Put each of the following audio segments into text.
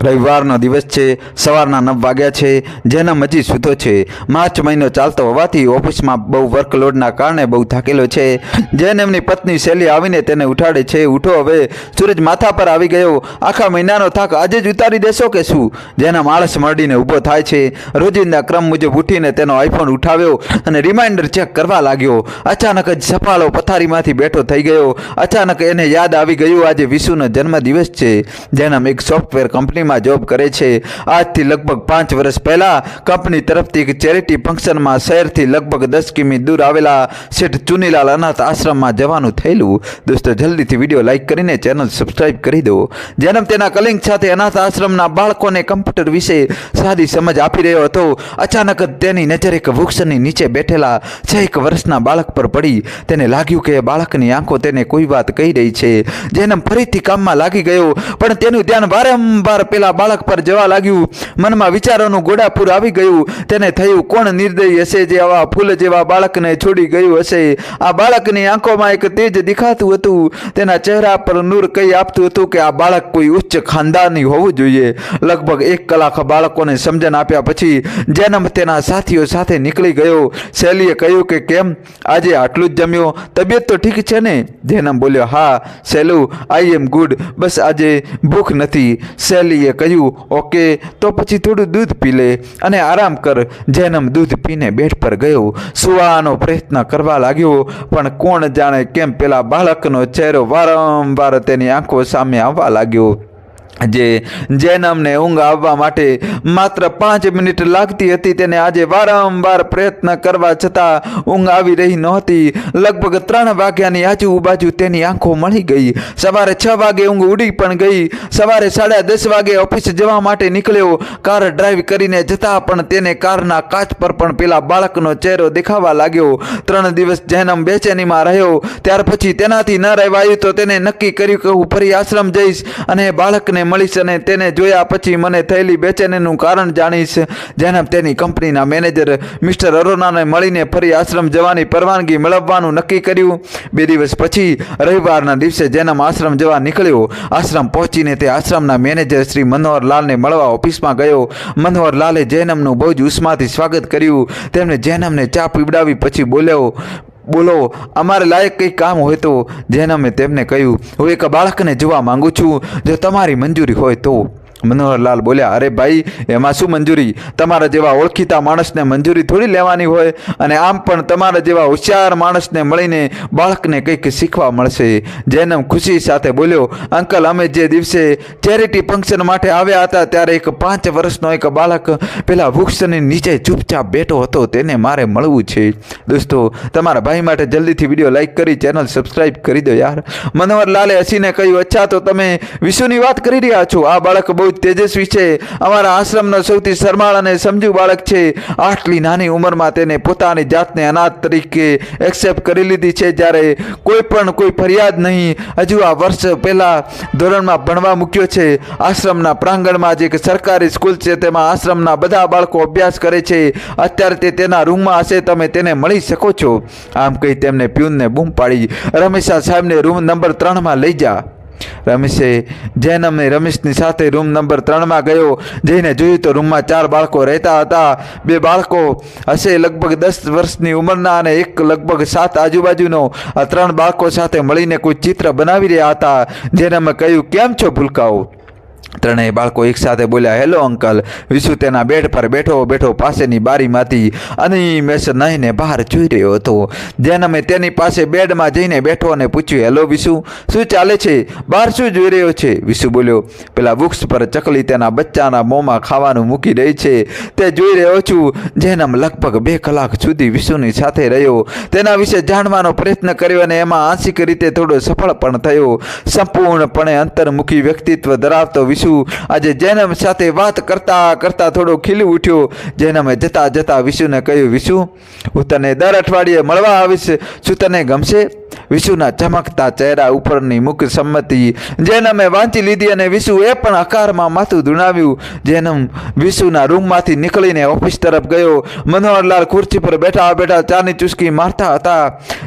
રવિવારનો દિવસ છે, સવારના નવ વાગ્યા છે જેનમ હજી સૂતો છે. માર્ચ મહિનો ચાલતો હોવાથી ઓફિસમાં બહુ વર્કલોડના કારણે બહુ થાકેલો છે. જેન એમની પત્ની શૈલી આવીને તેને ઉઠાડે છે, ઉઠો હવે, સૂરજ માથા પર આવી ગયો. આખા મહિનાનો થાક આજે જ ઉતારી દેશો કે શું? જેના માણસ મરડીને ઊભો થાય છે. રોજિંદા ક્રમ મુજબ ઉઠીને તેનો આઈફોન ઉઠાવ્યો અને રિમાઇન્ડર ચેક કરવા લાગ્યો. અચાનક જ સફાળો પથારીમાંથી બેઠો થઈ ગયો. અચાનક એને યાદ આવી ગયું, આજે વિશુનો જન્મદિવસ છે. જેનામ એક સોફ્ટવેર કંપનીમાં જોબ કરે છે. આજથી લગભગ પાંચ વર્ષ પહેલા કંપની તરફથી એક ચેરિટી ફંક્શનમાં શહેરથી લગભગ દસ કિમી દૂર આવેલા શેઠ ચુનીલાલ અનાથ આશ્રમમાં જવાનું થયેલું. દોસ્તો, જલ્દીથી વીડિયો લાઇક કરીને ચેનલ સબસ્ક્રાઇબ કરી દો. જેનમ તેના કલિંગ સાથે અનાથ આશ્રમના બાળકોને કમ્પ્યુટર વિશે સાદી સમજ આપી રહ્યો હતો. અચાનક જ તેની નજર એક વૃક્ષની નીચે બેઠેલા છેક વર્ષના બાળક પર પડી. તેને લાગ્યું કે બાળકની આંખો તેને કોઈ વાત કહી રહી છે. જેનમ ફરીથી કામમાં લાગી ગયો, પણ તેનું ધ્યાન વારંવાર પેલા બાળક પર જવા લાગ્યું. મનમાં વિચારોનું ગોડાપુર આવી ગયું. તેને થયું, કોણ નિર્દયી હશે જે આવા ફૂલ જેવા બાળકને છોડી ગયું હશે? આ બાળકની આંખોમાં એક તેજ દેખાતું હતું. તેના ચહેરા પર નૂર કહી આપતું હતું કે આ બાળક કોઈ ઉચ્ચ ખાનદાની હોવું જોઈએ. લગભગ એક કલાક બાળકોને સમજણ આપ્યા પછી, જેનમ તેના સાથીઓ સાથે નીકળી ગયો. શૈલીએ કહ્યું કે, કેમ? આજે આટલું જ જમ્યો? તબિયત તો ઠીક છે ને? જેનમ બોલ્યો, હા, શૈલુ, આઈ એમ ગુડ. બસ આજે ભૂખ નથી. શૈલીએ કહ્યું, ઓકે, તો પછી થોડું દૂધ પી લે અને આરામ કર. જેનમ દૂધ પીને બેડ પર ગયો. સુવાનો પ્રયત્ન કરવા લાગ્યો, પણ કોણ જાણે કેમ પેલા બાળકનો ચહેરો વારંવાર તેની આંખો સામે આવવા લાગ્યો. જે જેનમને ઊંઘ આવવા માટે માત્ર પાંચ મિનિટ લાગતી હતી તેને આજે વારંવાર પ્રયત્ન કરવા છતાં ઊંઘ આવી રહી નહોતી. લગભગ ત્રણ વાગ્યાની આજુબાજુ તેની આંખો મળી ગઈ. સવારે છ વાગે ઊંઘ ઉડી પણ ગઈ. સવારે સાડા દસ વાગે ઓફિસ જવા માટે નીકળ્યો. કાર ડ્રાઈવ કરીને જતા પણ તેને કારના કાચ પર પણ પેલા બાળકનો ચહેરો દેખાવા લાગ્યો. ત્રણ દિવસ જેનમ બેચેનીમાં રહ્યો. ત્યાર પછી તેનાથી ન રહેવાયું તો તેને નક્કી કર્યું કે હું ફરી આશ્રમ જઈશ અને બાળકને મળીશ અને તેને જોયા પછી મને થયેલી બેચેનીનું કારણ જાણીશ જેનમ તેની કંપનીના મેનેજર મિસ્ટર અરોનાને મળીને ફરી આશ્રમ જવાની પરવાનગી મેળવવાનું નક્કી કર્યું. બે દિવસ પછી, રવિવારના દિવસે જેનમ આશ્રમ જવા નીકળ્યો. આશ્રમ પહોંચીને તે આશ્રમના મેનેજર શ્રી મનોહરલાલને મળવા ઓફિસમાં ગયો. મનોહરલાલે જૈનમનું બહુ જ ઉષ્માથી સ્વાગત કર્યું. તેમણે જૈનમને ચા પીવડાવી પછી બોલ્યો બોલો, અમારે લાયક કંઈ કામ હોય તો જેનમે તેમને કહ્યું, હું એક બાળકને જોવા માંગુ છું, જો તમારી મંજૂરી હોય તો. મનોહરલાલ બોલ્યા, અરે ભાઈ, એમાં શું મંજૂરી? તમારા જેવા ઓળખીતા માણસને મંજૂરી થોડી લેવાની હોય અને આમ પણ તમારા જેવા હોશિયાર માણસને મળીને બાળકને કંઈક શીખવા મળશે. જેનમ ખુશી સાથે બોલ્યો, અંકલ, અમે જે દિવસે ચેરિટી ફંક્શન માટે આવ્યા હતા ત્યારે એક પાંચ વર્ષનો એક બાળક પેલા વૃક્ષની નીચે ચૂપચાપ બેઠો હતો, તેને મારે મળવું છે. દોસ્તો, તમારા ભાઈ માટે જલ્દીથી વીડિયો લાઈક કરી, ચેનલ સબસ્ક્રાઈબ કરી દો યાર. મનોહરલાલે હસીને કહ્યું, અચ્છા, તો તમે વિશ્વની વાત કરી રહ્યા છો? આ બાળક બહુ તેજસ્વી છે. અમારા આશ્રમનો સૌથી શરમાળ અને સમજુ બાળક છે. આટલી નાની ઉંમરમાં તેને પોતાની જાતને અનાથ તરીકે એક્સેપ્ટ કરી લીધી છે. જ્યારે કોઈ પણ કોઈ ફરિયાદ નહીં, હજુ આ વર્ષ પહેલાં ધોરણમાં ભણવા મૂક્યો છે. આશ્રમના પ્રાંગણમાં જે એક સરકારી સ્કૂલ છે. તેમાં આશ્રમના બધા બાળકો અભ્યાસ કરે છે. અત્યારે તે તેના રૂમમાં હશે. તમે તેને મળી શકો છો. આમ કહી તેમને પ્યુનને બૂમ પાડી. રમેશા સાહેબને રૂમ નંબર ત્રણમાં લઈ જા. રમેશે જૈનમને રમેશની સાથે રૂમ નંબર ત્રણમાં ગયો. જઈને જોયું તો રૂમમાં ચાર બાળકો રહેતા હતા. બે બાળકો હશે લગભગ દસ વર્ષની ઉંમરના અને એક લગભગ સાત આજુબાજુનો. આ ત્રણ બાળકો સાથે મળીને કોઈ ચિત્ર બનાવી રહ્યા હતા. જેને અમે કહ્યું, કેમ છો ભૂલકાઓ? ત્રણેય બાળકો એકસાથે બોલ્યા, હેલો અંકલ. વિશુ તેના બેડ પર બેઠો બેઠો પાસેની બારીમાંથી અનિમેષ નહીંને બહાર જોઈ રહ્યો હતો. જેને અમે તેની પાસે બેડમાં જઈને બેઠો અને પૂછ્યું, હેલો વિશુ, શું ચાલે છે? બહાર શું જોઈ રહ્યો છે? વિશુ બોલ્યો, પેલા વૃક્ષ પર ચકલી તેના બચ્ચાના મોંમાં ખાવાનું મૂકી રહી છે. તે જોઈ રહ્યો છું. જેનમ લગભગ બે કલાક સુધી વિશુની સાથે રહ્યો. તેના વિશે જાણવાનો પ્રયત્ન કર્યો અને એમાં આંશિક રીતે થોડો સફળ પણ થયો. સંપૂર્ણપણે અંતર્મુખી વ્યક્તિત્વ ધરાવતો વિશુ આજે જૈનમ સાથે વાત કરતા કરતાં થોડો ખીલી ઉઠ્યો. જૈનમે જતા જતા વિશુને કહ્યું, વિશુ, હું તને દર અઠવાડિયે મળવા આવીશ. શું તને ગમશે? વિશુના ચમકતા ચહેરા ઉપરની મુખ સંમતિ જેનમે વાંચી લીધી અને વિશુ એ પણ આકારમાં માથું ધૂણાવ્યું. જેનમ વિશુના રૂમમાંથી નીકળીને ઓફિસ તરફ ગયો. મનોહરલાલ ખુરશી પર બેઠા બેઠા ચાની ચુસ્કી મારતા હતા.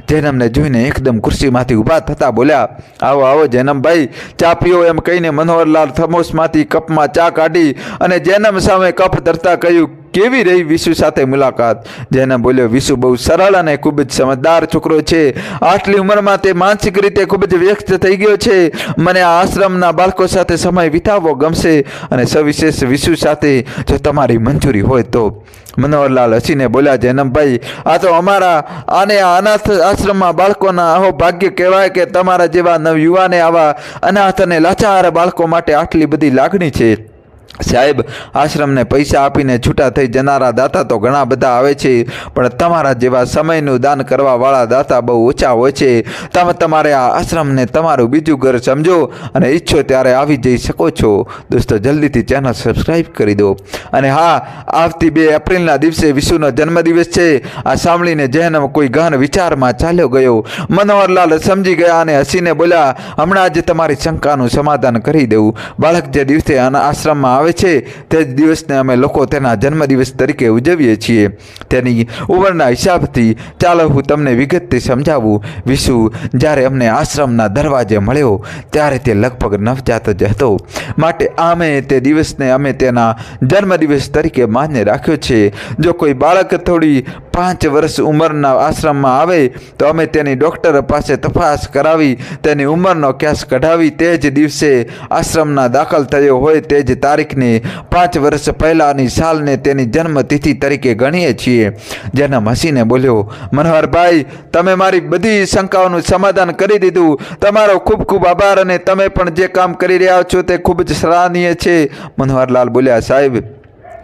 જેનમને જોઈને એકદમ ખુરશીમાંથી ઊભા થતા બોલ્યા, આવો આવો, જેનમભાઈ. ચા પીઓ એમ કહીને મનોહરલાલ થમોસમાંથી કપમાં ચા કાઢી અને જેનમ સામે કપ ધરતા કહ્યું કેવી રહી વિશુ સાથે મુલાકાત? જેને બોલ્યો, વિશુ બહુ સરળ અને ખૂબ જ સમજદાર છોકરો છે. આટલી ઉંમરમાં તે માનસિક રીતે ખૂબ જ વ્યસ્ત થઈ ગયો છે. મને આ આશ્રમના બાળકો સાથે સમય વિતાવવો ગમશે અને સવિશેષ વિશુ સાથે જો તમારી મંજૂરી હોય તો. મનોહરલાલ હસીને બોલ્યા, જૈનમભાઈ, આ તો અમારા આને અનાથ આશ્રમમાં બાળકોના આહો ભાગ્ય કહેવાય કે તમારા જેવા નવયુવાને આવા અનાથ અને લાચાર બાળકો માટે આટલી બધી લાગણી છે. સાહેબ, આશ્રમને પૈસા આપીને છૂટા થઈ જનારા દાતા તો ઘણા બધા આવે છે, પણ તમારા જેવા સમયનું દાન કરવાવાળા દાતા બહુ ઓછા હોય છે. તમે, તમારે આ આશ્રમને તમારું બીજું ઘર સમજો અને ઈચ્છો ત્યારે આવી જઈ શકો છો. દોસ્તો, જલ્દીથી ચેનલ સબસ્ક્રાઈબ કરી દો. અને હા, આવતી બે એપ્રિલના દિવસે વિશુનો જન્મદિવસ છે. આ સાંભળીને જૈનમ કોઈ ગહન વિચારમાં ચાલ્યો ગયો. મનોહરલાલ સમજી ગયા અને હસીને બોલ્યા, હમણાં જ તમારી શંકાનું સમાધાન કરી દઉં બાળક જે દિવસે આશ્રમમાં આવે છે, તે જ દિવસને અમે લોકો તેના જન્મદિવસ તરીકે ઉજવીએ છીએ. તેની ઉંમરના હિસાબથી ચાલો હું તમને વિગતથી સમજાવું. વિશુ, જ્યારે અમને આશ્રમના દરવાજે મળ્યો, ત્યારે તે લગભગ નવજાત જ હતો. માટે આમે તે દિવસને અમે તેના જન્મદિવસ તરીકે માન્ય રાખ્યો છે. જો કોઈ બાળક થોડી પાંચ વર્ષ ઉંમરના આશ્રમમાં આવે, તો અમે તેની ડૉક્ટર પાસે તપાસ કરાવી, તેની ઉંમરનો કેસ કઢાવી, તે જ દિવસે આશ્રમના દાખલ થયો હોય, તે જ તારીખને પાંચ વર્ષ પહેલાંની સાલને તેની જન્મતિથિ તરીકે ગણીએ છીએ. જેના હસીને બોલ્યો, મનોહરભાઈ, તમે મારી બધી શંકાઓનું સમાધાન કરી દીધું. તમારો ખૂબ ખૂબ આભાર અને તમે પણ જે કામ કરી રહ્યા છો તે ખૂબ જ સરાહનીય છે. મનોહરલાલ બોલ્યા, સાહેબ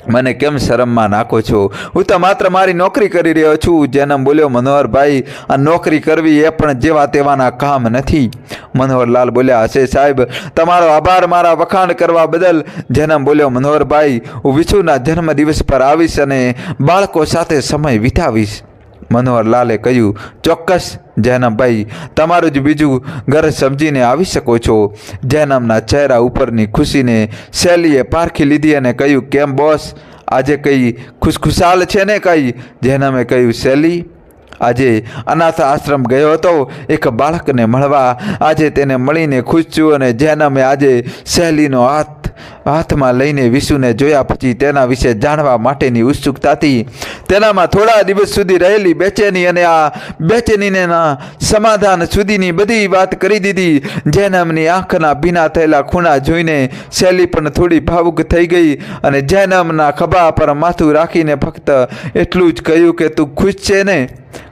મને કેમ શરમમાં નાખો છો? હું તો માત્ર મારી નોકરી કરી રહ્યો છું. જેનમ બોલ્યો મનોહરભાઈ, આ નોકરી કરવી એ પણ જેવા તેવાના કામ નથી. મનોહરલાલ બોલ્યા, હશે સાહેબ, તમારો આભાર મારા વખાણ કરવા બદલ. જેનમ બોલ્યો મનોહરભાઈ, હું વિશુના જન્મદિવસ પર આવીશ અને બાળકો સાથે સમય વિતાવીશ. મનોહરલાલે કહ્યું, ચોક્કસ, જૈનમભાઈ, તમારું જ બીજું ઘર સમજીને આવી શકો છો. જૈનમના ચહેરા ઉપરની ખુશીને શૈલીએ પારખી લીધી અને કહ્યું, કેમ બોસ? આજે કંઈ ખુશખુશાલ છે ને કંઈ? જૈનમે કહ્યું, શૈલી, આજે અનાથ આશ્રમ ગયો હતો. એક બાળકને મળવા આજે તેને મળીને ખુશ છું અને જૈનમે આજે સહેલીનો હાથ, હાથમાં લઈને વિશુને જોયા પછી તેના વિશે જાણવા માટેની ઉત્સુકતાથી તેનામાં થોડા દિવસ સુધી રહેલી બેચેની અને આ બેચેનીના સમાધાન સુધીની બધી વાત કરી દીધી જૈનમની આંખના ભીના થયેલા ખૂણા જોઈને શૈલી પણ થોડી ભાવુક થઈ ગઈ અને જૈનમના ખભા પર માથું રાખીને ફક્ત એટલું જ કહ્યું કે, તું ખુશ છે ને?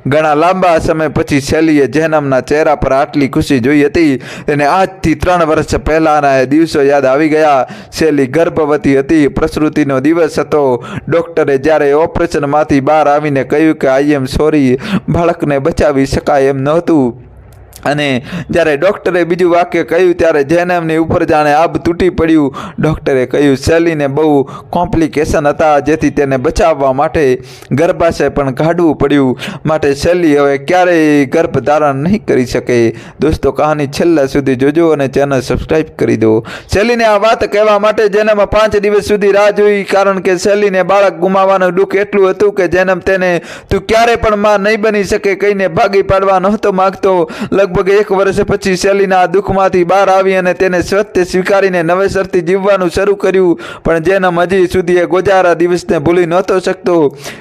ઘણા લાંબા સમય પછી શૈલીએ જૈનમના ચહેરા પર આટલી ખુશી જોઈ હતી. અને આજથી ત્રણ વર્ષ પહેલાંના એ દિવસો યાદ આવી ગયા. શૈલી ગર્ભવતી હતી. પ્રસૃતિનો દિવસ હતો. ડૉક્ટરે જ્યારે ઓપરેશનમાંથી બહાર આવીને કહ્યું કે આઈ એમ સોરી, બાળકને બચાવી શકાય એમ નહોતું. અને જ્યારે ડૉક્ટરે બીજું વાક્ય કહ્યું, ત્યારે જૈનમની ઉપર જાણે આબ તૂટી પડ્યું, ડૉક્ટરે કહ્યું, શૈલીને બહુ કોમ્પ્લિકેશન હતા, જેથી તેને બચાવવા માટે ગર્ભાશય પણ કાઢવું પડ્યું. માટે શૈલી હવે ક્યારેય ગર્ભ ધારણ નહીં કરી શકે. દોસ્તો, કહાની છેલ્લા સુધી જોજો અને ચેનલ સબસ્ક્રાઈબ કરી દો. શૈલીને આ વાત કહેવા માટે જેનામાં પાંચ દિવસ સુધી રાહ જોઈ, કારણ કે શૈલીને બાળક ગુમાવવાનું દુઃખ એટલું હતું કે જેનમ તેને તું ક્યારે પણ માં નહીં બની શકે કહીને ભાગી પાડવા નહોતો માગતો. લગભગ એક વર્ષ પછી શૈલીના દુઃખમાંથી બહાર આવી અને તેને સત્ય સ્વીકારીને નવેસરથી જીવવાનું શરૂ કર્યું. પણ જેનમ હજી સુધી એ ગોજારા દિવસને ભૂલી નહોતો શકતો.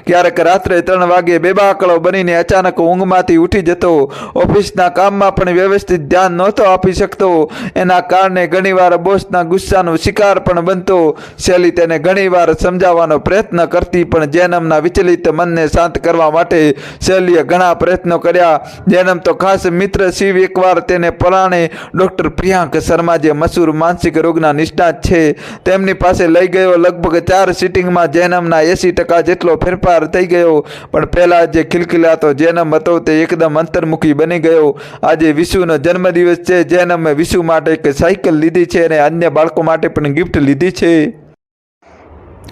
ક્યારેક રાત્રે ત્રણ વાગે બેબાકળો બનીને અચાનક ઊંઘમાંથી ઉઠી જતો. ઓફિસના કામમાં પણ વ્યવસ્થિત ધ્યાન નહોતો આપી શકતો. એના કારણે ઘણીવાર બોસના ગુસ્સાનો શિકાર પણ બનતો. શૈલી તેને ઘણીવાર સમજાવવાનો પ્રયત્ન કરતી, પણ જૈનમના વિચલિત મનને શાંત કરવા માટે શૈલીએ ઘણા પ્રયત્નો કર્યા. જૈનમ તો ખાસ મિત્ર શિવ એકવાર તેને પરાણે ડૉક્ટર પ્રિયાંક શર્મા જે મસૂર માનસિક રોગના નિષ્ણાત છે, તેમની પાસે લઈ ગયો લગભગ ચાર સિટિંગમાં જૈનમના એંસી ટકા જેટલો ફેરફાર થઈ ગયો. પણ પહેલાં જે ખિલખિલાતો જૈનમ હતો તે એકદમ અંતર્મુખી બની ગયો. આજે વિશુનો જન્મદિવસ છે, જૈનમે વિશુ માટે એક સાયકલ લીધી છે અને અન્ય બાળકો માટે પણ ગિફ્ટ લીધી છે.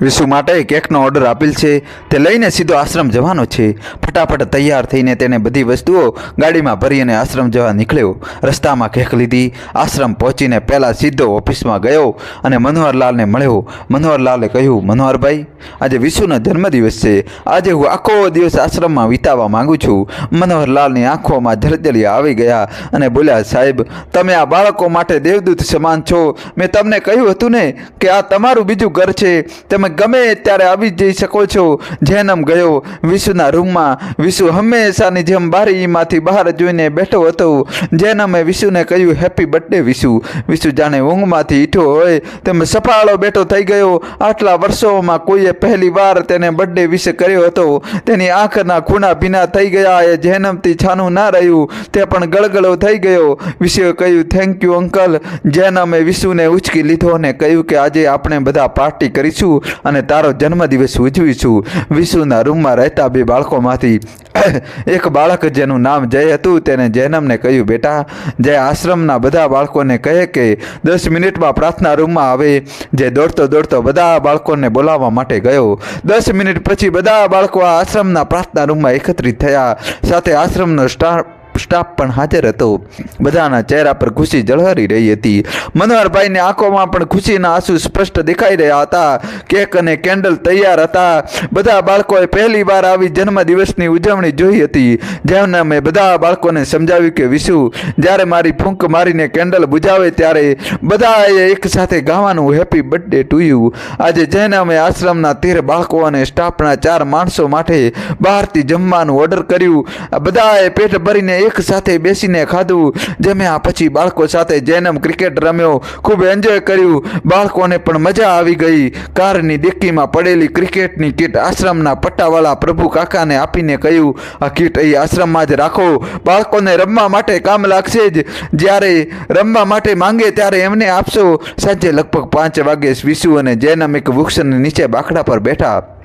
વિશુ માટે કેકનો ઓર્ડર આપેલ છે. તે લઈને સીધો આશ્રમ જવાનો છે. ફટાફટ તૈયાર થઈને તેને બધી વસ્તુઓ ગાડીમાં ભરી અને આશ્રમ જવા નીકળ્યો. રસ્તામાં કેક લીધી. આશ્રમ પહોંચીને પહેલાં સીધો ઓફિસમાં ગયો અને મનોહરલાલને મળ્યો. મનોહરલાલે કહ્યું, મનોહરભાઈ, આજે વિશુનો જન્મદિવસ છે. આજે હું આખો દિવસ આશ્રમમાં વિતાવવા માંગુ છું. મનોહરલાલની આંખોમાં જળજળી આવી ગયા અને બોલ્યા, સાહેબ, તમે આ બાળકો માટે દેવદૂત સમાન છો. મેં તમને કહ્યું હતું ને કે આ તમારું બીજું ઘર છે. તમે ગમે ત્યારે આવી જઈ શકો છો. જેનમ ગયો વિશુના રૂમમાં. વિશુ હંમેશાની જેમ બારીમાંથી બહાર જોઈને બેઠો હતો. જેનમે વિશુને કહ્યું હેપી બર્થડે વિશુ. વિશુ જાણે ઊંઘમાંથી ઈઠો હોય. તેમ સફાળો બેઠો થઈ ગયો. આટલા વર્ષોમાં કોઈએ પહેલી વાર તેને બર્થડે વિશે કર્યો હતો. તેની આંખના ખૂણા ભીના થઈ ગયા એ જેનમથી છાનું ના રહ્યું. તે પણ ગળગળો થઈ ગયો. વિશુએ કહ્યું થેન્ક યુ અંકલ જેનમે વિશુને ઉચકી લીધો અને કહ્યું કે, આજે આપણે બધા પાર્ટી કરીશું. અને તારો જન્મદિવસ ઉજવીશું વિશુના રૂમમાં રહેતા બે બાળકોમાંથી એક બાળક જેનું નામ જય હતું, તેને જૈનમને કહ્યું, બેટા જય આશ્રમના બધા બાળકોને કહે કે દસ મિનિટમાં પ્રાર્થના રૂમમાં આવે. જે દોડતો દોડતો બધા બાળકોને બોલાવવા માટે ગયો. દસ મિનિટ પછી બધા બાળકો આશ્રમના પ્રાર્થના રૂમમાં એકત્રિત થયા. સાથે આશ્રમનો સ્ટાફ સ્ટાફ પણ હાજર હતો. બધાના ચહેરા પર ખુશી જળહરી રહી હતી. મનોહરભાઈની આંખોમાં પણ ખુશીના આંસુ સ્પષ્ટ દેખાઈ રહ્યા હતા. કેક અને કેન્ડલ તૈયાર હતા. બધા બાળકોએ પહેલી વાર આવી જન્મદિવસની ઉજવણી જોઈ હતી. જેમને મેં બધા બાળકોને સમજાવ્યું કે, વિશુ, જ્યારે મારી ફૂંક મારીને કેન્ડલ બુજાવે ત્યારે બધાએ એક સાથે ગાવાનું હેપી બર્થડે ટુ યુ. આજે જઈને અમે આશ્રમના તેર બાળકો અને સ્ટાફના ચાર માણસો માટે બહારથી જમવાનું ઓર્ડર કર્યું. બધાએ પેટ ભરીને એક સાથે બેસીને ખાધું, જમ્યા પછી બાળકો સાથે જૈનમ ક્રિકેટ રમ્યો. ખૂબ એન્જોય કર્યું. બાળકોને પણ મજા આવી ગઈ. કારની ડિક્કીમાં પડેલી ક્રિકેટની કીટ આશ્રમના પટ્ટાવાળા પ્રભુ કાકાને આપીને કહ્યું, આ કીટ અહીં આશ્રમમાં જ રાખો. બાળકોને રમવા માટે કામ લાગશે જ. જ્યારે રમવા માટે માંગે ત્યારે એમને આપશો. સાંજે લગભગ પાંચ વાગે વિશુ અને જૈનમ એક વૃક્ષની નીચે બાકડા પર બેઠા.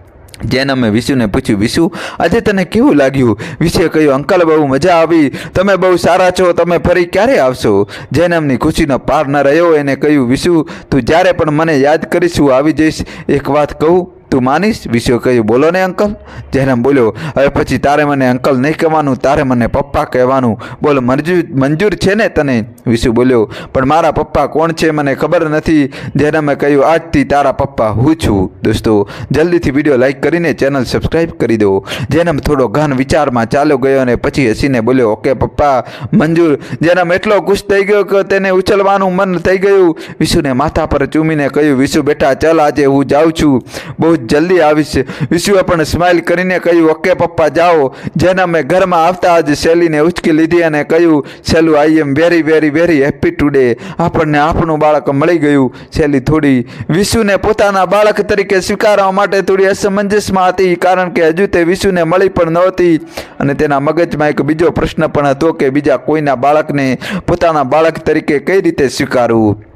જેને અમે વિશુને પૂછ્યું વિશુ આજે તને કેવું લાગ્યું? વિશે કહ્યું, અંકલ, બહુ મજા આવી. તમે બહુ સારા છો. તમે ફરી ક્યારે આવશો? જેનમની ખુશીનો પાર ન રહ્યો, એને કહ્યું વિશુ તું જ્યારે પણ મને યાદ કરીશ, હું આવી જઈશ. એક વાત કહું તું માનીશ? વિશ્વ કહ્યું, બોલો ને અંકલ. જેનમ બોલ્યો, હવે પછી તારે મને અંકલ નહીં કહેવાનું, તારે મને પપ્પા કહેવાનું. બોલ મંજૂર મંજૂર છે ને તને? વિશુ બોલ્યો, પણ મારા પપ્પા કોણ છે મને ખબર નથી. જેનમે કહ્યું, આજથી તારા પપ્પા હું છું. દોસ્તો, જલ્દીથી વીડિયો લાઈક કરીને ચેનલ સબસ્ક્રાઈબ કરી દો. જેનમ થોડો ઘન વિચારમાં ચાલ્યો ગયો અને પછી હસીને બોલ્યો, ઓકે પપ્પા, મંજૂર. જેનમ એટલો ખુશ થઈ ગયો કે તેને ઉછળવાનું મન થઈ ગયું. વિશુને માથા પર ચૂમીને કહ્યું વિશુ બેટા, ચાલ આજે હું જાઉં છું. બહુ જલ્દી આવીશ. વિશુએ પણ સ્માઇલ કરીને કહ્યું, ઓકે પપ્પા, જાઓ. જેના મેં ઘરમાં આવતા જ શેલીને ઉચકી લીધી અને કહ્યું શેલું I am very very very happy today. આપણને આપણું બાળક મળી ગયું શેલી થોડી. વિશુને પોતાના બાળક તરીકે સ્વીકારવા માટે થોડી અસમંજસમાં હતી, કારણ કે હજુ તે વિશુને મળી પણ નહોતી. અને તેના મગજમાં એક બીજો પ્રશ્ન પણ હતો કે બીજા કોઈના બાળકને પોતાના બાળક તરીકે કઈ રીતે સ્વીકારવું?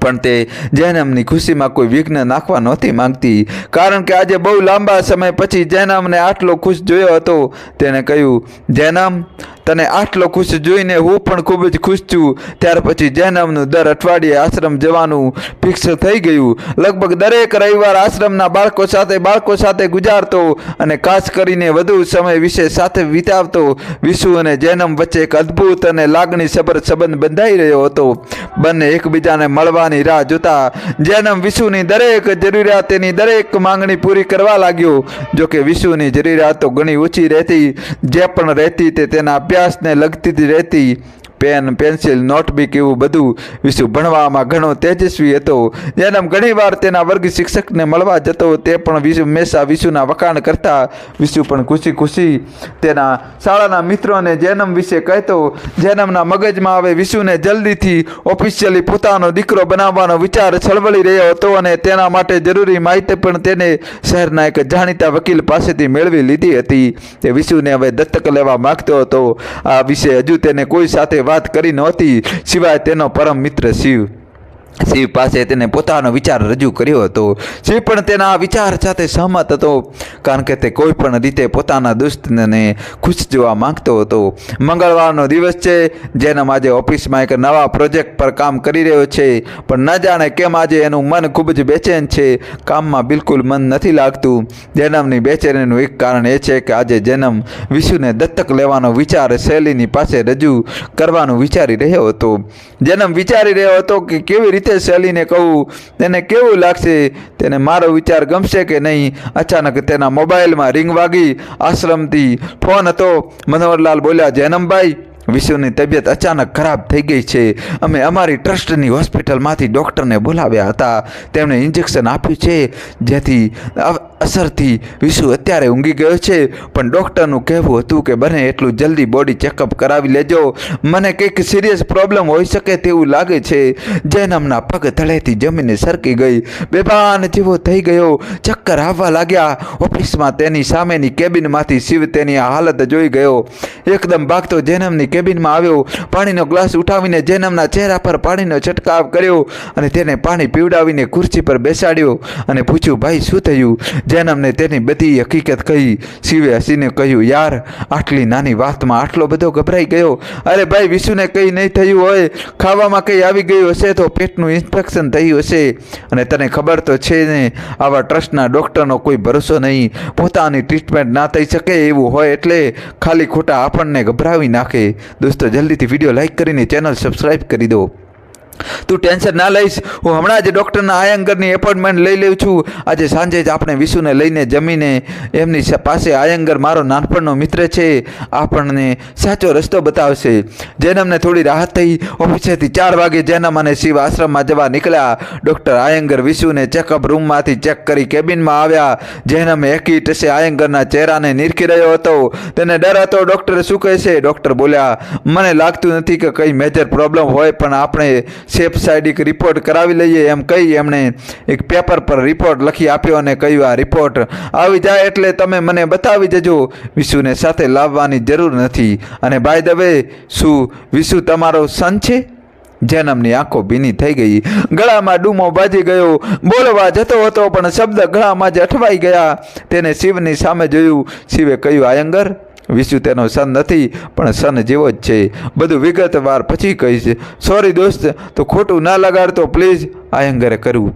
પણ તે જૈનમની ખુશીમાં કોઈ વિઘ્ન નાખવા નહોતી માંગતી. કારણ કે આજે બહુ લાંબા સમય પછી જૈનમને આટલો ખુશ જોયો હતો. તેને કહ્યું, જૈનમ, તને આટલો ખુશ જોઈને હું પણ ખૂબ જ ખુશ છું. ત્યાર પછી જૈનમનું દર અઠવાડિયે આશ્રમ જવાનું ફિક્સ થઈ ગયું. લગભગ દરેક રવિવાર આશ્રમના બાળકો સાથે બાળકો સાથે ગુજારતો અને ખાસ કરીને વધુ સમય વિશે સાથે વિતાવતો, વિશુ અને જૈનમ વચ્ચે એક અદ્ભુત અને લાગણીસભર સંબંધ બંધાઈ રહ્યો હતો. બંને એકબીજાને મળવાની રાહ જોતા જેનમ વિશુની દરેક જરૂરિયાત તેની દરેક માંગણી પૂરી કરવા લાગ્યો. જો કે વિશુની જરૂરિયાતો ઘણી ઓછી રહેતી, જે પણ રહેતી તે તેના અભ્યાસને લગતી જ રહેતી. પેન, પેન્સિલ, નોટબુક એવું બધું વિશુ ભણવામાં ઘણો તેજસ્વી હતો. જેનમ ઘણીવાર તેના વર્ગ શિક્ષકને મળવા જતો તે પણ વિશુ હંમેશા વિશુના વખાણ કરતા વિશુ પણ ખુશી ખુશી તેના શાળાના મિત્રોને જેનમ વિશે કહેતો, જેનમના મગજમાં હવે વિશુને જલ્દીથી ઓફિશિયલી પોતાનો દીકરો બનાવવાનો વિચાર છળવળી રહ્યો હતો અને તેના માટે જરૂરી માહિતી પણ તેને શહેરના એક જાણીતા વકીલ પાસેથી મેળવી લીધી હતી. તે વિશુને હવે દત્તક લેવા માંગતો હતો. આ વિશે હજુ તેને કોઈ સાથે વાત કરી નહોતી. સિવાય તેનો પરમ મિત્ર શિવ. શિવ પાસે તેને પોતાનો વિચાર રજૂ કર્યો હતો. શિવ પણ તેના વિચાર સાથે સહમત હતો, કારણ કે તે કોઈ પણ રીતે પોતાના દોસ્તને ખુશ જોવા માંગતો હતો. મંગળવારનો દિવસ છે, જેના આજે ઓફિસમાં એક નવા પ્રોજેક્ટ પર કામ કરી રહ્યો છે, પણ ન જાણે કેમ આજે એનું મન ખૂબ જ બેચેન છે. કામમાં બિલકુલ મન નથી લાગતું. જેનમની બેચેનીનું એક કારણ એ છે કે આજે જેનમ વિશુને દત્તક લેવાનો વિચાર શૈલીની પાસે રજૂ કરવાનું વિચારી રહ્યો હતો. જેનમ વિચારી રહ્યો હતો કે કેવી રીતે શૈલીને કહું, તેને કેવું લાગશે? તેને મારો વિચાર ગમશે કે નહીં? અચાનક તેના મોબાઈલમાં રિંગ વાગી આશ્રમથી ફોન હતો. મનોહરલાલ બોલ્યા, જૈનમભાઈ વિશુની તબિયત અચાનક ખરાબ થઈ ગઈ છે. અમે અમારી ટ્રસ્ટની હોસ્પિટલમાંથી ડૉક્ટરને બોલાવ્યા હતા. તેમણે ઇન્જેક્શન આપ્યું છે, જેથી અસરથી વિશુ અત્યારે ઊંઘી ગયો છે. પણ ડૉક્ટરનું કહેવું હતું કે બને એટલું જલ્દી બોડી ચેકઅપ કરાવી લેજો. મને કંઈક સિરિયસ પ્રોબ્લેમ હોઈ શકે તેવું લાગે છે. જૈનમના પગ તળેથી જમીને સરકી ગઈ. બેભાન જેવો થઈ ગયો. ચક્કર આવવા લાગ્યા. ઓફિસમાં તેની સામેની કેબિનમાંથી શિવ તેની હાલત જોઈ ગયો. એકદમ ભાગતો જૈનમની કેબિનમાં આવ્યો. પાણીનો ગ્લાસ ઉઠાવીને જેનમના ચહેરા પર પાણીનો છંટકાવ કર્યો અને તેને પાણી પીવડાવીને ખુરશી પર બેસાડ્યો અને પૂછ્યું, ભાઈ, શું થયું? જેનમને તેની બધી હકીકત કહી. શિવે હસીને કહ્યું, યાર, આટલી નાની વાતમાં આટલો બધો ગભરાઈ ગયો. અરે ભાઈ, વિશુને કંઈ નહીં થયું હોય. ખાવામાં કંઈ આવી ગયું હશે તો પેટનું ઇન્ફેક્શન થયું હશે. અને તને ખબર તો છે ને, આવા ટ્રસ્ટના ડૉક્ટરનો કોઈ ભરોસો નહીં. પોતાની ટ્રીટમેન્ટ ના થઈ શકે એવું હોય એટલે ખાલી ખોટા આપણને ગભરાવી નાખે. દોસ્તો જલ્દીથી વીડિયો લાઇક કરીને ચેનલ સબસ્ક્રાઈબ કરી દો. તું ટેન્શન ના લઈશ. હું હમણાં જ ડૉક્ટરના આયંગરની એપોઇન્ટમેન્ટ લઈ લઉં છું. આજે સાંજે જ આપણે વિશુને લઈને જમીને એમની પાસે આયંગર મારો નાનપણનો મિત્ર છે. આપણને સાચો રસ્તો બતાવશે. જેનમને થોડી રાહત થઈ. ઓફિસેથી ચાર વાગે જેનમ અને શિવ આશ્રમમાં જવા નીકળ્યા. ડૉક્ટર આયંગર વિશુને ચેકઅપ રૂમમાંથી ચેક કરી કેબિનમાં આવ્યા. જેનમ એકી ટસે આયંગરના ચહેરાને નિરખી રહ્યો હતો. તેને ડર હતો. ડૉક્ટર શું કહેશે? ડૉક્ટર બોલ્યા, મને લાગતું નથી કે કંઈ મેજર પ્રોબ્લેમ હોય, પણ આપણે સેફ સાઈડ એક રિપોર્ટ કરાવી લઈએ, એમ કહી એમણે એક પેપર પર રિપોર્ટ લખી આપ્યો અને કહ્યું, આ રિપોર્ટ આવી જાય એટલે તમે મને બતાવી જજો વિશુને સાથે લાવવાની જરૂર નથી. અને બાય ધ વે શું વિશુ તમારો સન છે? જનમની આંખો ભીની થઈ ગઈ. ગળામાં ડૂમો બાજી ગયો. બોલવા જતો હતો, પણ શબ્દ ગળામાં જ અઠવાઈ ગયા. તેને શિવની સામે જોયું. શિવે કહ્યું, આયંગર વિશુ તેનો સન નથી, પણ સન જેવો જ છે. બધું વિગતવાર પછી કહીશ. સોરી દોસ્ત, તો ખોટું ના લગાડતો પ્લીઝ આયંગરે કરવું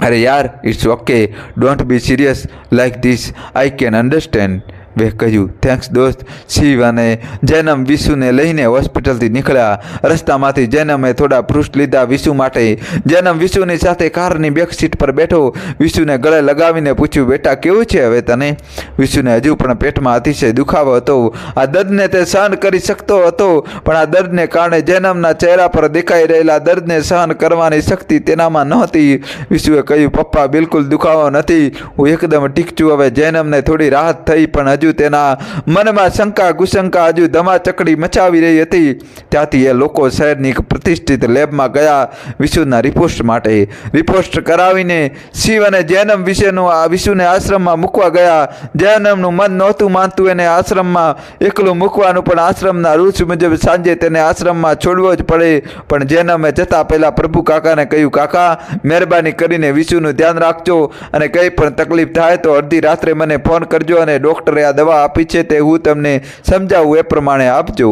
અરે યાર it's okay don't be serious like this I can understand way કહ્યું થેન્ક્સ દોસ્ત, શિવ અને જૈનમ વિશુને લઈને હોસ્પિટલથી નીકળ્યા. રસ્તામાંથી જૈનમે થોડા પૃષ્ઠ લીધા વિશુ માટે. જૈનમ વિશુની સાથે કારની બેક સીટ પર બેઠો. વિશુને ગળે લગાવીને પૂછ્યું, બેટા, કેવું છે હવે તને? વિશુને હજુ પણ પેટમાં અતિશય દુખાવો હતો. આ દર્દને તે સહન કરી શકતો હતો, પણ આ દર્દને કારણે જૈનમના ચહેરા પર દેખાઈ રહેલા દર્દને સહન કરવાની શક્તિ તેનામાં નહોતી. વિશુએ કહ્યું, પપ્પા, બિલકુલ દુખાવો નથી. હું એકદમ ટીકચું હવે જૈનમને થોડી રાહત થઈ, પણ હજુ તેના મનમાં શંકા કુશંકા હજુ ધમાચકડી મચાવી રહી હતી. ત્યાંથી એ લોકો શહેરની પ્રતિષ્ઠિત લેબમાં ગયા વિશુના રિપોસ્ટ માટે. રિપોસ્ટ કરાવીને શિવ અને જૈનમ વિશેનું આ વિશુને આશ્રમમાં મૂકવા ગયા. જૈનમનું મન નહોતું માનતું એને આશ્રમમાં એકલું મૂકવાનું, પણ આશ્રમના રૂલ્સ મુજબ સાંજે તેને આશ્રમમાં છોડવો જ પડે. પણ જૈનમે જતાં પહેલાં પ્રભુ કાકાને કહ્યું, કાકા, મહેરબાની કરીને વિશુનું ધ્યાન રાખજો અને કંઈ પણ તકલીફ થાય તો અડધી રાત્રે મને ફોન કરજો અને ડૉક્ટરે આ દવા આપી છે તે હું તમને સમજાવું એ પ્રમાણે આપજો.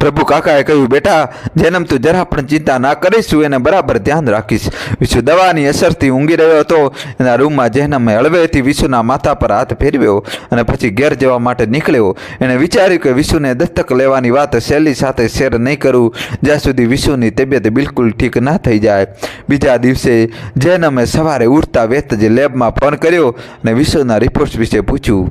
પ્રભુ કાકાએ કહ્યું, બેટા, જેનમ તું જરા પણ ચિંતા ના કરીશું એને બરાબર ધ્યાન રાખીશ. વિશુ દવાની અસરથી ઊંઘી રહ્યો હતો. એના રૂમમાં જેનમે હળવેથી વિશુના માથા પર હાથ ફેરવ્યો અને પછી ઘેર જવા માટે નીકળ્યો. એણે વિચાર્યું કે વિશુને દત્તક લેવાની વાત શૈલી સાથે શેર નહીં કરું, જ્યાં સુધી વિશુની તબિયત બિલકુલ ઠીક ના થઈ જાય. બીજા દિવસે જેનમે સવારે ઉઠતા વેત જ લેબમાં ફોન કર્યો અને વિશુના રિપોર્ટ્સ વિશે પૂછ્યું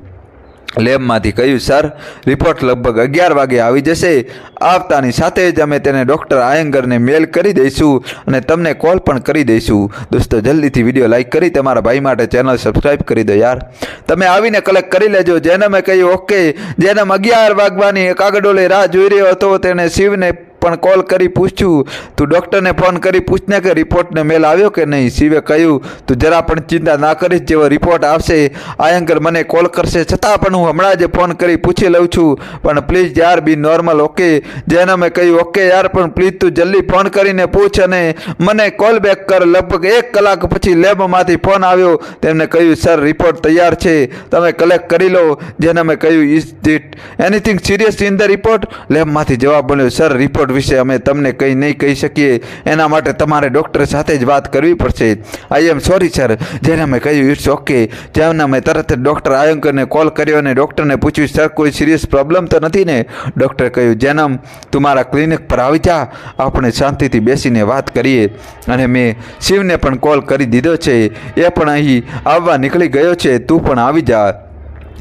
લેબમાંથી કહ્યું, સર, રિપોર્ટ લગભગ અગિયાર વાગે આવી જશે. આવતાની સાથે જ અમે તેને ડૉક્ટર આયંગરને મેલ કરી દઈશું અને તમને કોલ પણ કરી દઈશું. દોસ્તો, જલ્દીથી વીડિયો લાઇક કરી તમારા ભાઈ માટે ચેનલ સબસ્ક્રાઈબ કરી દો યાર. તમે આવીને કલેક્ટ કરી લેજો. જેને મેં કહ્યું, ઓકે. જેને અગિયાર વાગવાની કાગડોલે રાહ જોઈ રહ્યો હતો, તેણે શિવને પણ કોલ કરી પૂછ્યું, તું ડૉક્ટરને ફોન કરી પૂછને કે રિપોર્ટને મેલ આવ્યો કે નહીં? શિવે કહ્યું, તું જરા પણ ચિંતા ના કરીશ, જેવો રિપોર્ટ આવશે આયંકર મને કોલ કરશે. છતાં પણ હું હમણાં જ ફોન કરી પૂછી લઉં છું. પણ પ્લીઝ યાર, બી નોર્મલ, ઓકે? જેને મેં કહ્યું, ઓકે યાર, પણ પ્લીઝ તું જલ્દી ફોન કરીને પૂછ અને મને કોલ બેક કર. લગભગ એક કલાક પછી લેબમાંથી ફોન આવ્યો. તેમને કહ્યું, સર, રિપોર્ટ તૈયાર છે. તમે કલેક્ટ કરી લો. જેને મેં કહ્યું, is that anything serious in the report? લેબમાંથી જવાબ મળ્યો, સર, રિપોર્ટ વિશે અમે તમને કંઈ નહીં કહી શકીએ. એના માટે તમારે ડૉક્ટર સાથે જ વાત કરવી પડશે. આઈ એમ સોરી સર જેને મેં કહ્યું ઇટ્સ ઓકે જેમને મેં તરત જ ડૉક્ટર આયંકરને કોલ કર્યો અને ડૉક્ટરને પૂછ્યું સર કોઈ સિરિયસ પ્રોબ્લેમ તો નથી ને? ડૉક્ટરે કહ્યું, જેનમ, તું મારા ક્લિનિક પર આવી જા. આપણે શાંતિથી બેસીને વાત કરીએ. અને મેં શિવને પણ કોલ કરી દીધો છે. એ પણ અહીં આવવા નીકળી ગયો છે. તું પણ આવી જા.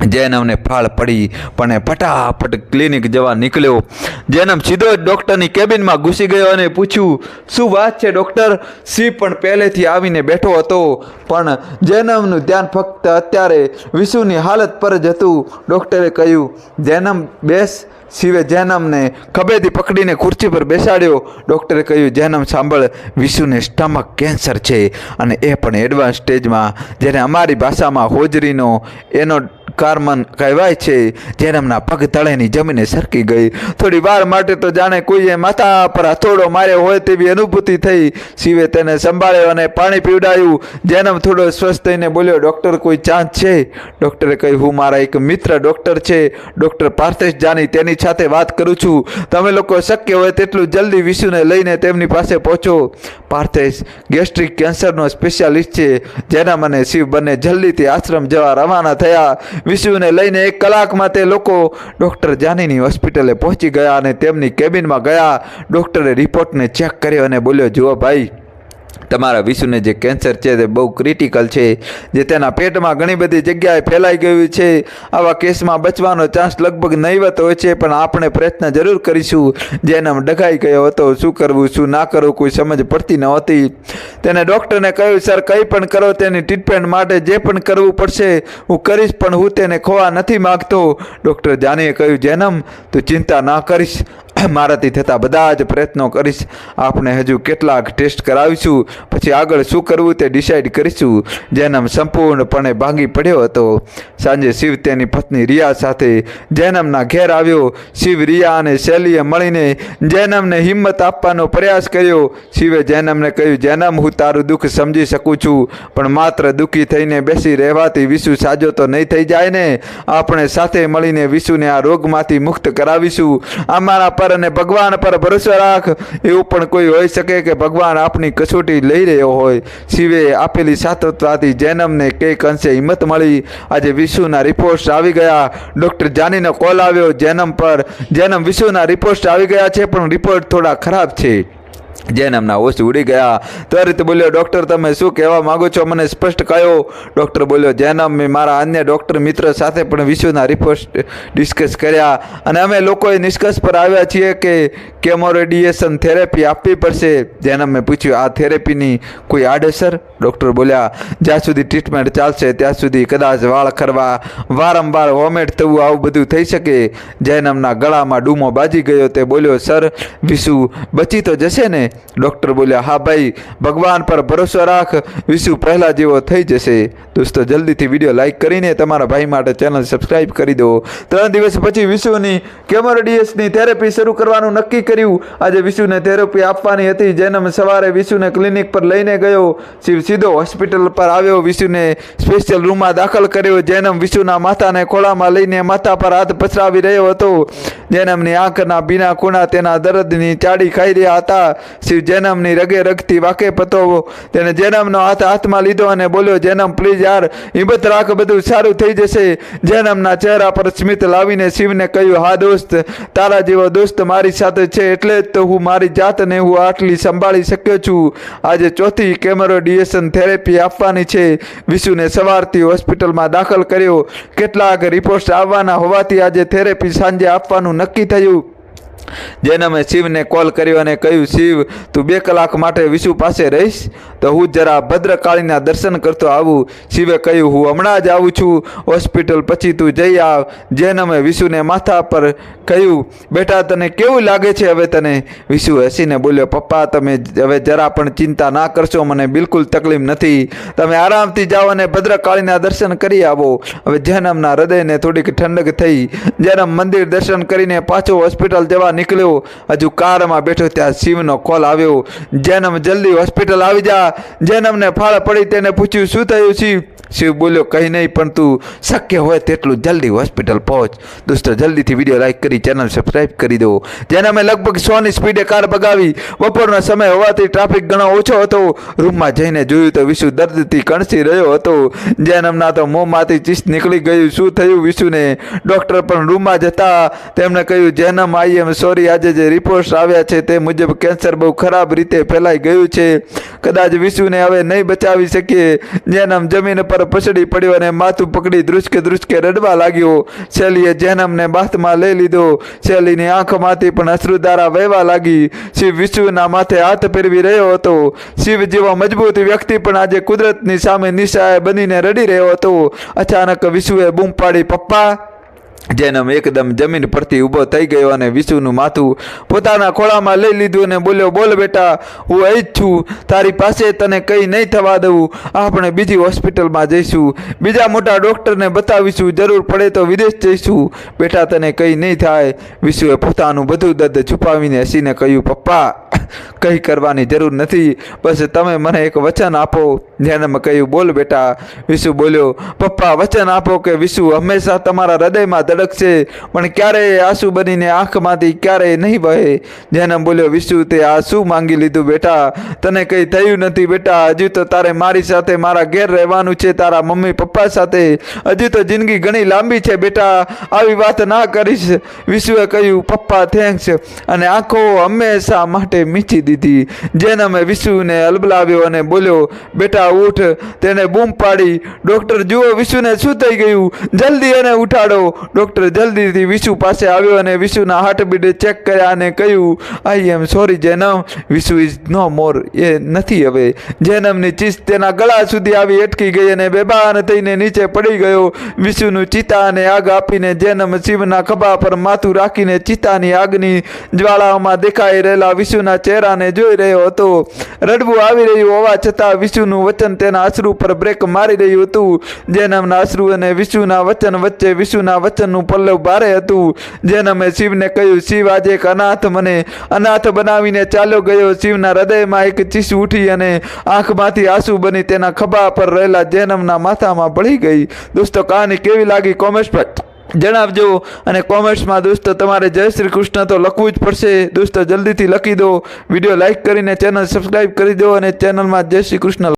જૈનમને ફાળ પડી, પણ એ ફટાફટ ક્લિનિક જવા નીકળ્યો. જૈનમ સીધો જ ડૉક્ટરની કેબિનમાં ઘૂસી ગયો અને પૂછ્યું, શું વાત છે ડૉક્ટર શિવ પણ પહેલેથી આવીને બેઠો હતો, પણ જૈનમનું ધ્યાન ફક્ત અત્યારે વિશુની હાલત પર જ હતું. ડૉક્ટરે કહ્યું જૈનમ બેસ શિવે જૈનમને ખભેથી પકડીને ખુરશી પર બેસાડ્યો. ડૉક્ટરે કહ્યું, જૈનમ સાંભળ, વિશુને સ્ટમક કેન્સર છે અને એ પણ એડવાન્સ સ્ટેજમાં જેને અમારી ભાષામાં હોજરીનો એનો કાર્મન કહેવાય છે. જૈનમના પગ તળેની જમીને સરકી ગઈ. થોડી વાર માટે તો જાણે કોઈએ માથા પર હથોડો માર્યો હોય તેવી અનુભૂતિ થઈ. શિવે તેને સંભાળ્યો અને પાણી પીવડાયું. જૈનમ થોડો સ્વસ્થ થઈને બોલ્યો, ડૉક્ટર, કોઈ ચાન્સ છે? ડૉક્ટરે કહ્યું, હું મારા એક મિત્ર ડૉક્ટર છે. ડૉક્ટર પાર્થેશ જાની તેની સાથે વાત કરું છું. તમે લોકો શક્ય હોય તેટલું જલ્દી વિશુને લઈને તેમની પાસે પહોંચો. પાર્થેશ, ગેસ્ટ્રિક કેન્સરનો સ્પેશિયાલિસ્ટ છે. જેના મને શિવ બંને જલ્દીથી આશ્રમ જવા રવાના થયા. વિશુને લઈને એક કલાકમાં તે લોકો ડૉક્ટર જાનીની હોસ્પિટલે પહોંચી ગયા અને તેમની કેબિનમાં ગયા. ડૉક્ટરે રિપોર્ટને ચેક કર્યો અને બોલ્યો, જુઓ ભાઈ તમારા વિશુને જે કેન્સર છે તે બહુ ક્રિટિકલ છે, જે તેના પેટમાં ઘણી બધી જગ્યાએ ફેલાઈ ગયું છે, આવા કેસમાં બચવાનો ચાન્સ લગભગ નહીવત હોય છે, પણ આપણે પ્રયત્ન જરૂર કરીશું. જેને ડઘાઈ ગયો હતો, શું કરવું, શું ના કરવું, કોઈ સમજ પડતી નહોતી તેને ડૉક્ટરને કહ્યું સર કંઈ પણ કરો, તેની ટ્રીટમેન્ટ માટે જે પણ કરવું પડશે, હું કરીશ, પણ હું તેને ખોવા નથી માગતો. ડૉક્ટર જાનીએ કહ્યું, જેનમ, તું ચિંતા ના કરીશ. મારાથી થતા બધા જ પ્રયત્નો કરીશ. આપણે હજુ કેટલાક ટેસ્ટ કરાવીશું. પછી આગળ શું કરવું તે ડિસાઈડ કરીશું. જૈનમ સંપૂર્ણપણે ભાંગી પડ્યો હતો. સાંજે શિવ તેની પત્ની રિયા સાથે જૈનમના ઘેર આવ્યો. શિવ રિયા અને શૈલીએ મળીને જૈનમને હિંમત આપવાનો પ્રયાસ કર્યો. શિવે જૈનમને કહ્યું, જૈનમ, હું તારું દુઃખ સમજી શકું છું, પણ માત્ર દુઃખી થઈને બેસી રહેવાથી વિશુ સાજો તો નહીં થઈ જાય ને? આપણે સાથે મળીને વિશુને આ રોગમાંથી મુક્ત કરાવીશું. અમારા પર અને ભગવાન પર ભરોસો રાખ. એવું પણ કોઈ હોઈ શકે કે ભગવાન આપની કસોટી લઈ રહ્યો હોય. શિવે આપેલી સાતવતાથી જૈનમને કંઈક અંશે હિંમત મળી. આજે વિશુના રિપોર્ટ્સ આવી ગયા. ડૉક્ટર જાનીનો કોલ આવ્યો, જૈનમ પર. જૈનમ વિશુના રિપોર્ટ્સ આવી ગયા છે, પણ રિપોર્ટ થોડા ખરાબ છે. જૈનમના હોશ ઉડી ગયા. ત્વરિત બોલ્યો, ડૉક્ટર, તમે શું કહેવા માગો છો? મને સ્પષ્ટ કહ્યો. ડૉક્ટર બોલ્યો જૈનમ મેં મારા અન્ય ડૉક્ટર મિત્ર સાથે પણ વિશ્વના રિપોર્ટ ડિસ્કસ કર્યા. અને અમે લોકોએ નિષ્કર્ષ પર આવ્યા છીએ કે કેમો રેડિયેશન થેરેપી આપવી પડશે. જૈનમે પૂછ્યું, આ થેરેપીની કોઈ આડઅસર? ડૉક્ટર બોલ્યા, જ્યાં સુધી ટ્રીટમેન્ટ ચાલશે, ત્યાં સુધી કદાચ વાળ ખરવા, વારંવાર વોમેટ થવું, આવું બધું થઈ શકે. જૈનમના ગળામાં ડૂમો બાજી ગયો. તે બોલ્યો, સર વિશુ બચી તો જશે ને? ડૉક્ટર બોલ્યા, હા ભાઈ, ભગવાન પર ભરોસો રાખ, વિશુ પહેલાં જેવો થઈ જશે. દોસ્તો, જલ્દીથી વીડિયો લાઈક કરીને તમારા ભાઈ માટે ચેનલ સબસ્ક્રાઈબ કરી દો. ત્રણ દિવસ પછી વિશુની કેમોરેડિયસની થેરેપી શરૂ કરવાનું નક્કી કર્યું. આજે વિશુને થેરેપી આપવાની હતી, જેનમ સવારે વિશુને ક્લિનિક પર લઈને ગયો. શિવ સીધો હોસ્પિટલ પર આવ્યો, વિશુને સ્પેશિયલ રૂમમાં દાખલ કર્યો, જેનમ વિશુના માથાને ખોળામાં લઈને માથા પર હાથ પસરાવી રહ્યો હતો. જેનમની આંખના બીના ખૂણા તેના દર્દની ચાડી ખાઈ રહ્યા હતા. શિવ જેનમની રગે રગતી વાકેફ પતોવો. તેને જેનમનો હાથ હાથમાં લીધો અને બોલ્યો, જેનમ પ્લીઝ યાર, હિંમત રાખ, બધું સારું થઈ જશે. જેનમના ચહેરા પર સ્મિત લાવીને શિવને કહ્યું, હા દોસ્ત, તારા જેવો દોસ્ત મારી સાથે છે, એટલે જ તો હું મારી જાતને હું આટલી સંભાળી શક્યો છું. આજે ચોથી કેમેરોડિયેશન થેરેપી આપવાની છે. વિશુને સવારથી હોસ્પિટલમાં દાખલ કર્યો. કેટલાક રિપોર્ટ્સ આવવાના હોવાથી આજે થેરેપી સાંજે આપવાનું નક્કી થયું. જેનમે શિવને કોલ કર્યો અને કહ્યું, શિવ, તું બે કલાક માટે વિષુ પાસે રહીશ? તો હું જરા ભદ્રકાળીના દર્શન કરતો આવું. શિવે કહ્યું, હું હમણાં જ આવું છું. હોસ્પિટલ પછી તું જઈ આવ. જેને મેં વિષુને માથા પર કહ્યું, બેટા, તને કેવું લાગે છે હવે તને? વિષુ હસીને બોલ્યો, પપ્પા, તમે હવે જરા પણ ચિંતા ના કરશો, મને બિલકુલ તકલીફ નથી. તમે આરામથી જાઓ અને ભદ્રકાળીના દર્શન કરી આવો. હવે જૈનમના હૃદયને થોડીક ઠંડક થઈ જૈનમ મંદિર દર્શન કરીને પાછો હોસ્પિટલ જવા નીકળ્યો. હજુ કારમાં બેઠો ત્યાં શિવનો કોલ આવ્યો. જેનમ જલ્દી હોસ્પિટલ આવી જા. જેનમને ફાળ પડી તેને પૂછ્યું, શું થયું શિવ? શિવ બોલ્યો, કંઈ નહીં, પણ તું શક્ય હોય તેટલું જલ્દી હોસ્પિટલ પહોંચ. દોસ્તો, જલ્દીથી વીડિયો લાઇક કરી, ચેનલ સબસ્ક્રાઈબ કરી દો જેને અમે લગભગ સોની સ્પીડે કાર બગાવી બપોરનો સમય હોવાથી ટ્રાફિક ઘણો ઓછો હતો. રૂમમાં જઈને જોયું તો વિશુ દર્દથી કણસી રહ્યો હતો. જેનમના તો મોંમાંથી ચીસ નીકળી ગયું. શું થયું વિશુને? ડૉક્ટર પણ રૂમમાં જતા તેમણે કહ્યું, જેનમ આઈ એમ સોરી, આજે જે રિપોર્ટ્સ આવ્યા છે તે મુજબ કેન્સર બહુ ખરાબ રીતે ફેલાઈ ગયું છે. કદાચ વિશુને હવે નહીં બચાવી શકીએ. જેનમ જમીન પર પછડી પડ્યો અને માથું પકડી ધ્રુસકે ધ્રુસકે રડવા લાગ્યો. શેલીએ જૈનમને બાથમાં લઈ લીધો. શેલીની આંખમાંથી પણ અશ્રુધારા વહેવા લાગી. શિવ વિષ્ણુના માથે હાથ ફેરવી રહ્યો હતો. શિવ જેવો મજબૂત વ્યક્તિ પણ આજે કુદરતની સામે નિશાએ બનીને રડી રહ્યો હતો. અચાનક વિશુએ બૂમ પાડી, પપ્પા જેનમ એકદમ જમીન પરથી ઊભો થઈ ગયો અને વિશુનું માથું પોતાના ખોળામાં લઈ લીધું અને બોલ્યો, બોલ બેટા, હું અહીં જ છું. તારી પાસે તને કંઈ નહીં થવા દઉં. આપણે બીજી હોસ્પિટલમાં જઈશું. બીજા મોટા ડૉક્ટરને બતાવીશું. જરૂર પડે તો વિદેશ જઈશું. બેટા, તને કંઈ નહીં થાય. વિશુએ પોતાનું બધું દર્દ છુપાવીને હસીને કહ્યું, પપ્પા કંઈ કરવાની જરૂર નથી. બસ તમે મને એક વચન આપો. જેને મેં કહ્યું, બોલ બેટા. વિશુ બોલ્યો, પપ્પા, વચન આપો કે વિશુ હંમેશા તમારા હૃદયમાં ધડકશે, પણ ક્યારેય આંસુ બનીને આંખમાંથી ક્યારેય નહીં વહે. જેને બોલ્યો વિશુ તે આ શું માંગી લીધું બેટા? તને કંઈ થયું નથી બેટા. હજુ તો તારે મારી સાથે મારા ઘેર રહેવાનું છે, તારા મમ્મી પપ્પા સાથે. હજુ તો જિંદગી ઘણી લાંબી છે બેટા. આવી વાત ના કરીશ. વિશુએ કહ્યું, પપ્પા, થેન્ક્સ. અને આંખો હંમેશા માટે મીચી દીધી. જેને વિશુને અલબલાવ્યો અને બોલ્યો, બેટા, ઉઠ. તેને બૂમ પાડી, ડૉક્ટર, જુઓ વિશુને શું થઈ ગયું? જલ્દી એને ઉઠાડો. ડૉક્ટર જલ્દીથી વિશુ પાસે આવ્યો અને વિશુના હાર્ટબીટ ચેક કર્યા અને કહ્યું I am sorry Jenam. Vishu is no more એ નથી હવે. જેનમની ચીસ તેના ગળા સુધી આવી અટકી ગઈ અને બેભાન થઈને નીચે પડી ગયો. વિશુનું ચિતા અને આગ આપીને જેનમ શિવના ખભા પર માથું રાખીને ચિતાની આગની જ્વાળાઓમાં દેખાઈ રહેલા વિશુના ચહેરાને જોઈ રહ્યો હતો. રડવું આવી રહ્યું હોવા છતાં વિશુનું વચન તેના અશ્રુ પર બ્રેક મારી રહ્યું હતું. જેનમના અશ્રુ અને વિશુના વચન વચ્ચે વિશુના વચનનું પલ્લવ ભારે હતું. જેનમે શિવને કહ્યું, શિવ આજે એક અનાથ મને અનાથ બનાવીને ચાલ્યો ગયો. શિવના હૃદયમાં એક ચીસ ઉઠી અને આંખમાંથી આંસુ બની તેના ખભા પર રહેલા જેનમના માથામાં ભળી ગઈ. દોસ્તો, કહાની કેવી લાગી કોમેન્ટ પર? જણાવજો અને કોમેન્ટ્સમાં દોસ્તો તમારે જય શ્રી કૃષ્ણ તો લખવું જ પડશે. દોસ્તો જલ્દીથી લખી દો. વીડિયો લાઈક કરીને ચેનલ સબસ્ક્રાઈબ કરી દો અને ચેનલમાં જય શ્રી કૃષ્ણ